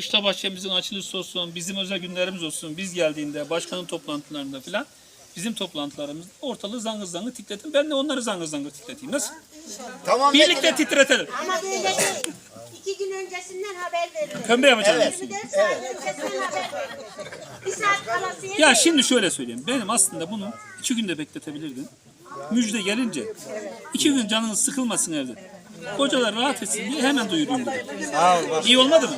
kışla bahçemizin açılışı olsun, bizim özel günlerimiz olsun, biz geldiğinde, başkanın toplantılarında filan bizim toplantılarımızda ortalığı zangır zangır titretin. Ben de onları zangır zangır titreteyim. Nasıl? Tamam. Birlikte titretelim. Ama böyle de iki gün öncesinden haber verilir. Pembe yapacağız. 24 saat öncesinden haber verilir. Bir saat kalası Ya şimdi şöyle söyleyeyim. Benim aslında bunu iki günde bekletebilirdim. Müjde gelince iki gün canınız sıkılmasın evde. Kocalar rahat etsin diye hemen duyurayım dedim. Sağ ol. bak. İyi olmadı mı?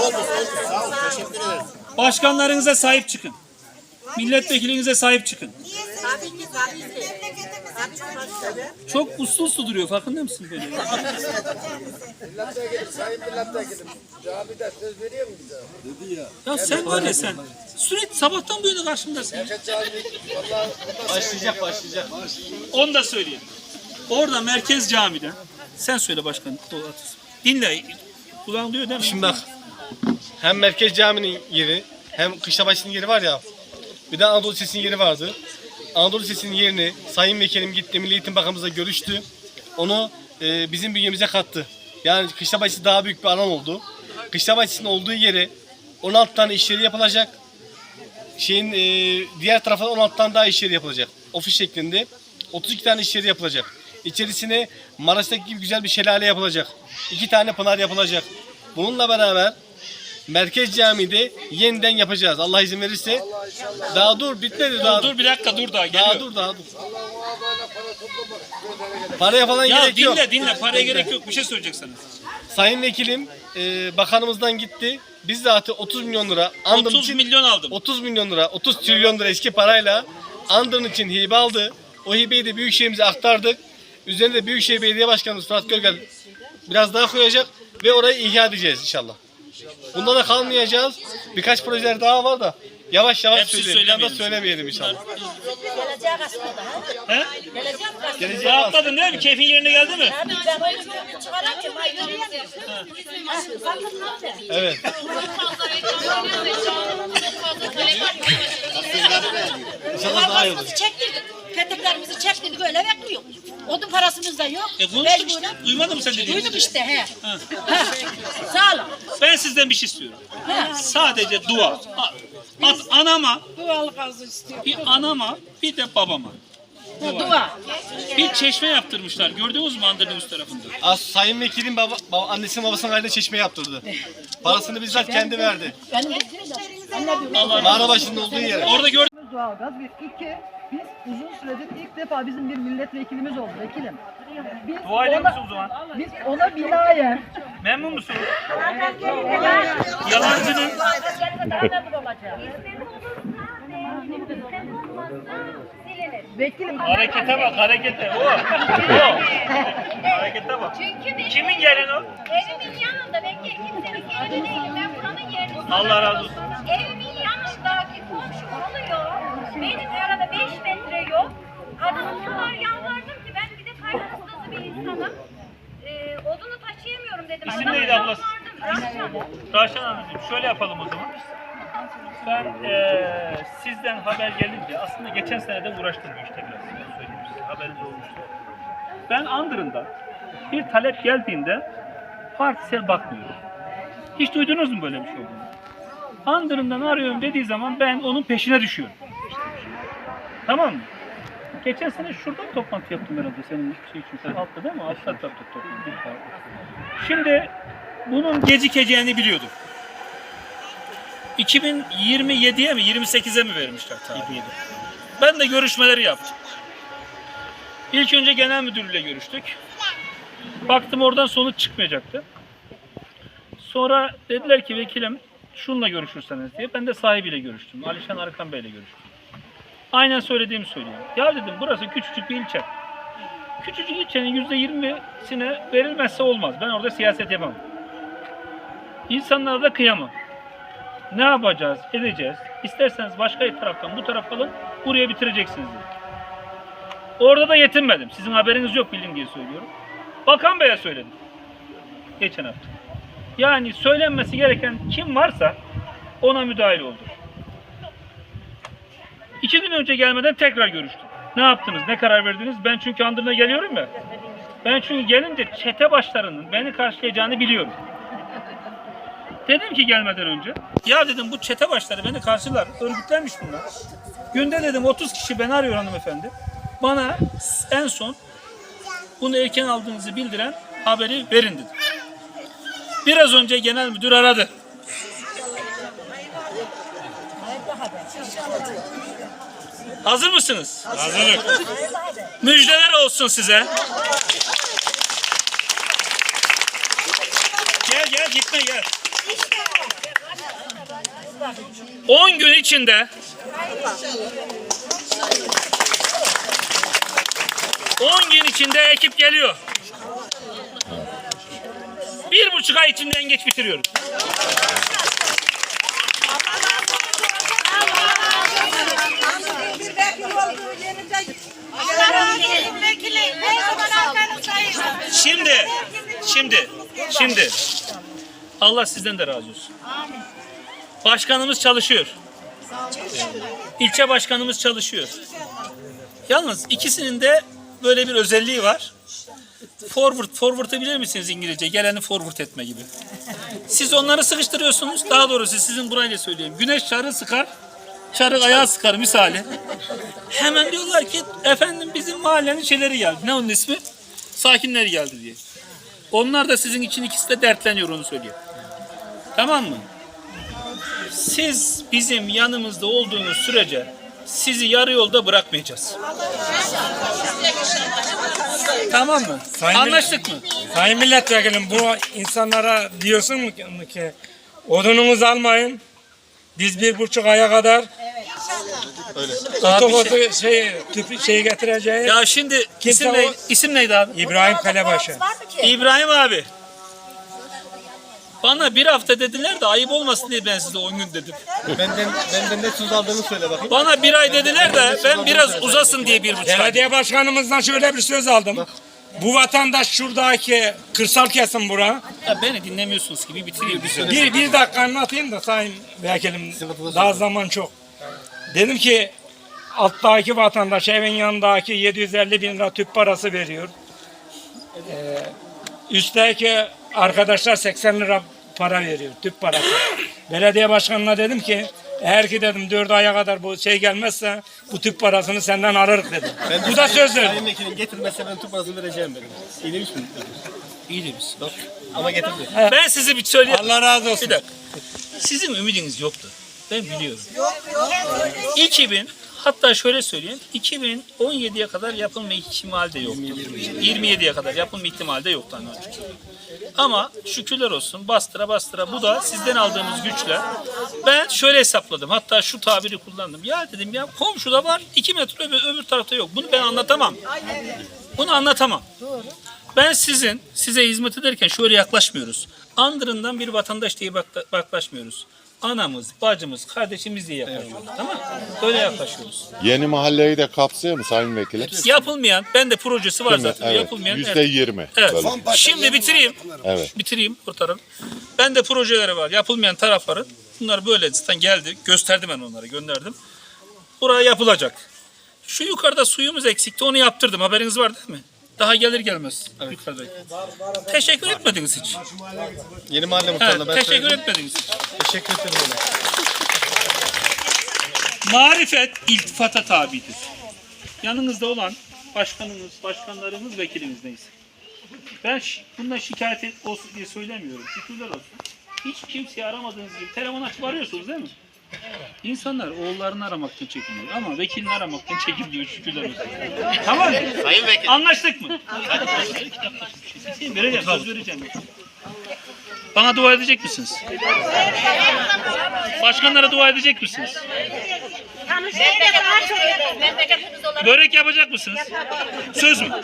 Oldu, oldu. Sağ ol. Teşekkür ederim. Başkanlarınıza sahip çıkın. Milletvekilinize sahip çıkın. Çok uslu uslu duruyor farkında mısın böyle? Milletvekilim, sayın milletvekilim. Camide söz veriyor mu bize? Ya sen var ya sen sürekli sabahtan bu yana karşımdasın. vallahi Başlayacak başlayacak. Onu da söyleyeyim. Orada merkez camide. Sen söyle başkan. Dinle. Kulağın duyuyor değil mi? Şimdi bak hem Merkez Camii'nin yeri hem Kışlabaşı'nın yeri var ya bir de Anadolu Lisesi'nin yeri vardı. Anadolu Lisesi'nin yerini Sayın Vekilim gitti Milli Eğitim Bakanımızla görüştü. Onu e, bizim bünyemize kattı. Yani Kışlabaşı daha büyük bir alan oldu. Kışlabaşı'nın olduğu yere 16 tane iş yeri yapılacak. Şeyin e, diğer tarafa 16 tane daha iş yeri yapılacak. Ofis şeklinde 32 tane iş yeri yapılacak. İçerisine Maraş'taki gibi güzel bir şelale yapılacak. İki tane pınar yapılacak. Bununla beraber Merkez Camii'de yeniden yapacağız. Allah izin verirse. Daha dur bitmedi daha. Dur bir dakika dur daha Daha geliyor. dur daha dur. Gözlere gelir. Paraya falan Ya gerek yok. dinle dinle paraya gerek yok bir şey söyleyecek sana. Sayın Vekilim e, bakanımızdan gitti. Biz zaten 30 milyon lira andım 30 için milyon aldım. 30 milyon lira, 30 trilyon lira eski parayla andığın için hibe aldı. O hibeyi de Büyükşehir'imize aktardık. Üzerine de Büyükşehir Belediye Başkanımız Fırat Görgel biraz daha koyacak ve orayı ihya edeceğiz inşallah. Bunda da kalmayacağız. Birkaç projeler daha var da yavaş yavaş Hepsi söyleyelim. Bir anda söylemeyelim. inşallah. Geleceğe aslında. He? Geleceğe Rahatladın değil mi? Keyfin yerine geldi mi? Ben ki? Evet. İnşallah daha iyi olur. Çektirdik. Peteklerimizi çektirdik öyle bekliyor. Odun parasımız da yok. E konuştuk işte. Mecburen. Duymadın mı sen dediğimi? Duydum işte he. Ha. Sağ olun. Ben sizden bir şey istiyorum. Sadece dua. A- At anama, Dualık ağzı istiyor. bir anama, bir de babama. Dua. Bir çeşme yaptırmışlar. Gördünüz mü Andırın üst tarafında? As, Sayın Vekilim baba, baba, annesinin babasının ayrıca çeşme yaptırdı. Parasını bizzat kendi verdi. Benim anne diyor. Allah Mağara başında olduğu yere. Orada gördüm. Doğalgaz bir. iki biz uzun süredir ilk defa bizim bir milletvekilimiz oldu vekilim. Biz Dua ediyor ona, musun o zaman? biz ona binaen Memnun musunuz? Yalancının vekilim harekete bak harekete. O. O. harekete bak. Çünkü benim Kimin gelin o? evimin yanında ben ki- kimsenin gelini değilim. Ben buranın yerini Allah razı olsun. Evimin. Benim arada 5 metre yok. Adama o kadar yalvardım ki ben bir de ustası bir insanım. Ee, odunu taşıyamıyorum dedim. İsim Adama neydi ablası? yalvardım. Rahşan. Raşan Hanımcığım şöyle yapalım o zaman. Ben eee, sizden haber gelince aslında geçen sene de uğraştım bu işte biraz. Ben söyleyeyim size. Haberiniz olmuştu. Ben Andırın'da bir talep geldiğinde partisel bakmıyorum. Hiç duydunuz mu böyle bir şey olduğunu? Andırın'dan arıyorum dediği zaman ben onun peşine düşüyorum. Tamam mı? Geçen sene şurada bir toplantı yaptım herhalde senin şey için. Sen altta değil mi? Altta toplantı. Şimdi bunun gecikeceğini biliyordum. 2027'ye mi 28'e mi vermişler tarihi? Ben de görüşmeleri yaptım. İlk önce genel müdürle görüştük. Baktım oradan sonuç çıkmayacaktı. Sonra dediler ki vekilim şununla görüşürseniz diye. Ben de sahibiyle görüştüm. Alişan Arkan Bey'le görüştüm. Aynen söylediğimi söylüyorum. Ya dedim burası küçücük bir ilçe. Küçücük ilçenin yüzde yirmisine verilmezse olmaz. Ben orada siyaset yapamam. İnsanlara da kıyamam. Ne yapacağız, edeceğiz? İsterseniz başka bir taraftan bu tarafa alın, buraya bitireceksiniz dedi. Orada da yetinmedim. Sizin haberiniz yok bilin diye söylüyorum. Bakan Bey'e söyledim. Geçen hafta. Yani söylenmesi gereken kim varsa ona müdahil oldu. İki gün önce gelmeden tekrar görüştüm. Ne yaptınız, ne karar verdiniz? Ben çünkü Andırın'a geliyorum ya. Ben çünkü gelince çete başlarının beni karşılayacağını biliyorum. Dedim ki gelmeden önce. Ya dedim bu çete başları beni karşılar. Örgütlenmiş bunlar. Günde dedim 30 kişi beni arıyor hanımefendi. Bana en son bunu erken aldığınızı bildiren haberi verin dedi. Biraz önce genel müdür aradı. Hazır mısınız? Hazırlık. Müjdeler olsun size. Gel gel gitme gel. 10 gün içinde 10 gün içinde ekip geliyor. Bir buçuk ay içinde en geç bitiriyoruz. Şimdi, şimdi, şimdi Allah sizden de razı olsun. Başkanımız çalışıyor. İlçe başkanımız çalışıyor. Yalnız ikisinin de böyle bir özelliği var. Forward, forward'ı bilir misiniz İngilizce? Geleni forward etme gibi. Siz onları sıkıştırıyorsunuz. Daha doğrusu sizin burayla söyleyeyim. Güneş çarı sıkar, çarık ayağı sıkar misali. Hemen diyorlar ki efendim bizim mahallenin şeyleri geldi. Ne onun ismi? Sakinleri geldi diye. Onlar da sizin için ikisi de dertleniyor onu söyleyeyim. Tamam mı? Siz bizim yanımızda olduğunuz sürece sizi yarı yolda bırakmayacağız. Tamam mı? Anlaştık mı? Sayın milletvekilim bu insanlara diyorsun mu ki odununuzu almayın. Biz bir buçuk aya kadar Bir otobotu şey- şey, tüpü şeyi getireceğiz. Ya şimdi Kimse isim, ne, o- isim neydi abi? İbrahim Kalebaşı. İbrahim abi. Bana bir hafta dediler de ayıp olmasın diye ben size 10 gün dedim. Benden, benden ne söz aldığını söyle bakayım. Bana bir ay dediler de ben biraz uzasın diye bir buçuk ay. Belediye başkanımızdan şöyle bir söz aldım. Bu vatandaş şuradaki kırsal kesim bura. Ya beni dinlemiyorsunuz gibi bitiriyor bir söyle. Bir, bir dakika anlatayım da sayın vekilim. Daha zaman çok. Dedim ki alttaki vatandaş evin yanındaki 750 bin lira tüp parası veriyor. Ee, üstteki arkadaşlar 80 lira para veriyor tüp parası. Belediye başkanına dedim ki eğer ki dedim 4 aya kadar bu şey gelmezse bu tüp parasını senden alırız dedim. bu da söz verdim. Sayın Vekilim getirmezse ben tüp parasını vereceğim benim. İyi demiş mi? İyi demiş. Bak. Ama getirdi. Ben size bir söyleyeyim. Allah razı olsun. Bir dakika. Sizin ümidiniz yoktu. Ben biliyorum. 2000 hatta şöyle söyleyeyim 2017'ye kadar yapılma ihtimali de yoktu. 27'ye kadar yapılma ihtimali de yoktu açıkçası. Ama şükürler olsun bastıra bastıra bu da sizden aldığımız güçle ben şöyle hesapladım hatta şu tabiri kullandım. Ya dedim ya komşuda var 2 metre öbür, öbür tarafta yok. Bunu ben anlatamam. Bunu anlatamam. Ben sizin, size hizmet ederken şöyle yaklaşmıyoruz. Andırından bir vatandaş diye bak- yaklaşmıyoruz. Anamız, bacımız, kardeşimiz diye yaklaşıyoruz. Tamam mı? Öyle yaklaşıyoruz. Yeni mahalleyi de kapsıyor mu Sayın Vekilim? Yapılmayan, bende projesi var zaten. Evet. Yapılmayan. Yüzde evet. yirmi. Evet. Böyle. Şimdi bitireyim. Evet. Bitireyim kurtarın. Ben de projeleri var. Yapılmayan tarafları. Bunlar böyle zaten geldi. Gösterdim ben onları gönderdim. Buraya yapılacak. Şu yukarıda suyumuz eksikti. Onu yaptırdım. Haberiniz var değil mi? Daha gelir gelmez. Yukarıdaki. Teşekkür etmediniz hiç. Yeni mahalle Evet, muhtarına ben teşekkür söyledim. etmediniz hiç. Teşekkür ederim ona. Marifet iltifata tabidir. Yanınızda olan başkanınız, başkanlarınız, vekiliniz neyse. Ben şi- bundan şikayet et- olsun diye söylemiyorum. Şükürler olsun. Hiç kimseyi aramadığınız gibi telefon açıp arıyorsunuz değil mi? İnsanlar oğullarını aramaktan çekiniyor ama vekilini aramaktan çekiniyor şükürler olsun. tamam mı? Sayın Vekil. Anlaştık mı? Hadi. Vereceğim, söz vereceğim. Bana dua edecek misiniz? Başkanlara dua edecek misiniz? Börek yapacak mısınız? Söz mü?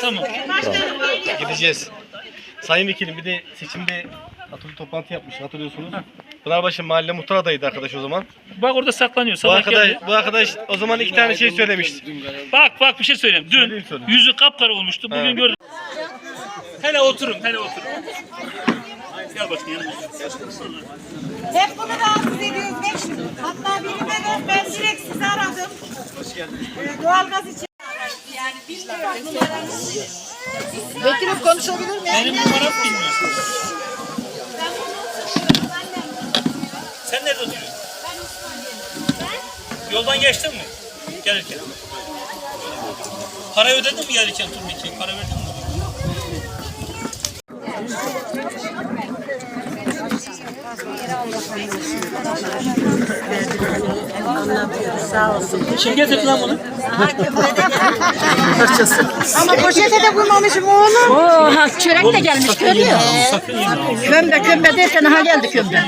Tamam. Gideceğiz. Sayın Vekilim bir de seçimde atölye toplantı yapmış hatırlıyorsunuz. Pınarbaşı mahalle muhtar adayıydı arkadaş o zaman. Bak orada saklanıyor. Bu Sabah arkadaş, geldi. bu arkadaş o zaman iki tane şey söylemişti. Bak bak bir şey söyleyeyim. Dün Söyleyeyim, söyle. yüzü kapkara olmuştu. Bugün Ha. gördüm. Hele oturun, hele oturun. Gel bakayım yanıma. Hep bunu rahatsız ediyoruz. Ben, hatta birine de ben direkt sizi aradım. Hoş geldiniz. Doğalgaz için. Yani bilmiyorum. Vekilim konuşabilir miyim? Benim numaram bilmiyorsunuz. Sen nerede oturuyorsun? Yoldan geçtin mi? Gelirken. Para ödedin mi gelirken turnike? Para verdin mi? Kim getirdi lan bunu? Ama poşete de koymamışım oğlum. Oo, ha, çörek de gelmiş görüyor. Kömbe kömbe derken ha geldi kömbe.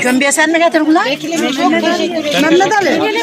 Kömbeye sen mi getirdin lan? Mehmet Ali.